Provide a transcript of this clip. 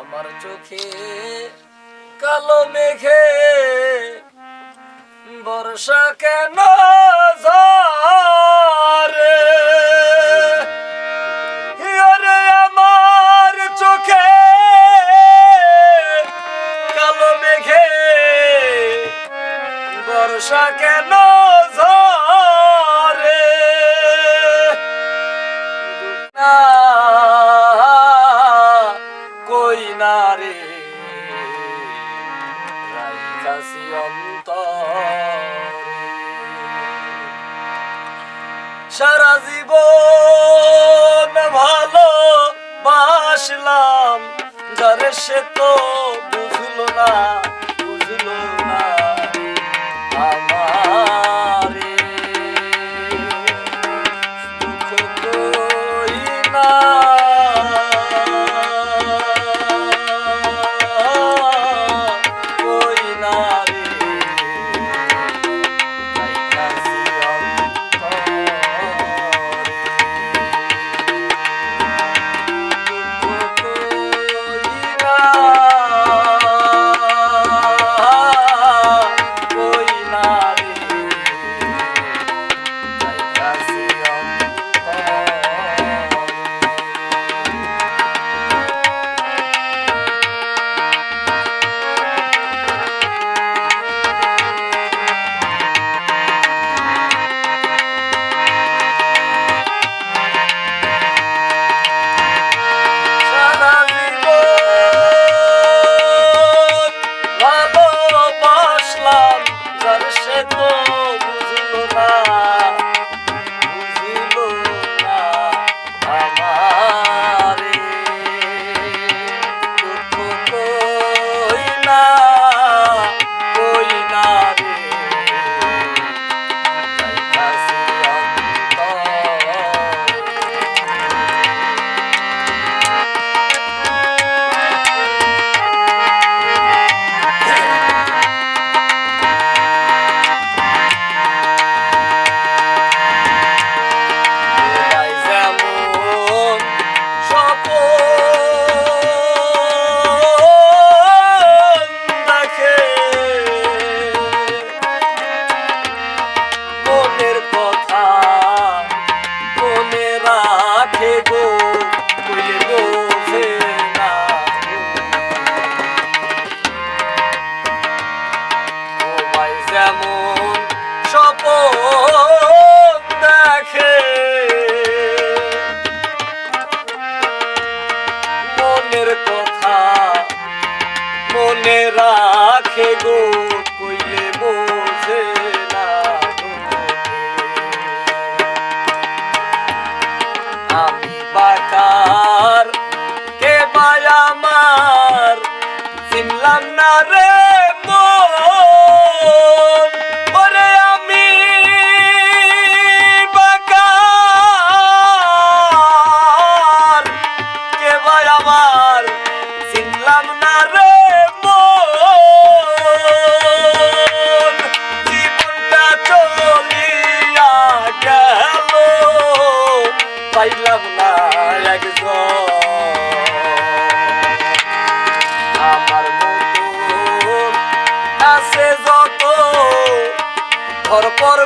আমার চোখে কালো মেঘে বর্ষা কেন ঝরে? আমার চোখে কালো মেঘে বর্ষা কেন সারা জীবন ভালো বাসলাম যারে সে তো বুঝলো না। মনে রাখে গো কইলে বোঝে না আমি বাকার কে বায় আমার? চিনলাম না রে পাইলাম না একজন। আমার মতো আছে যত ধরপর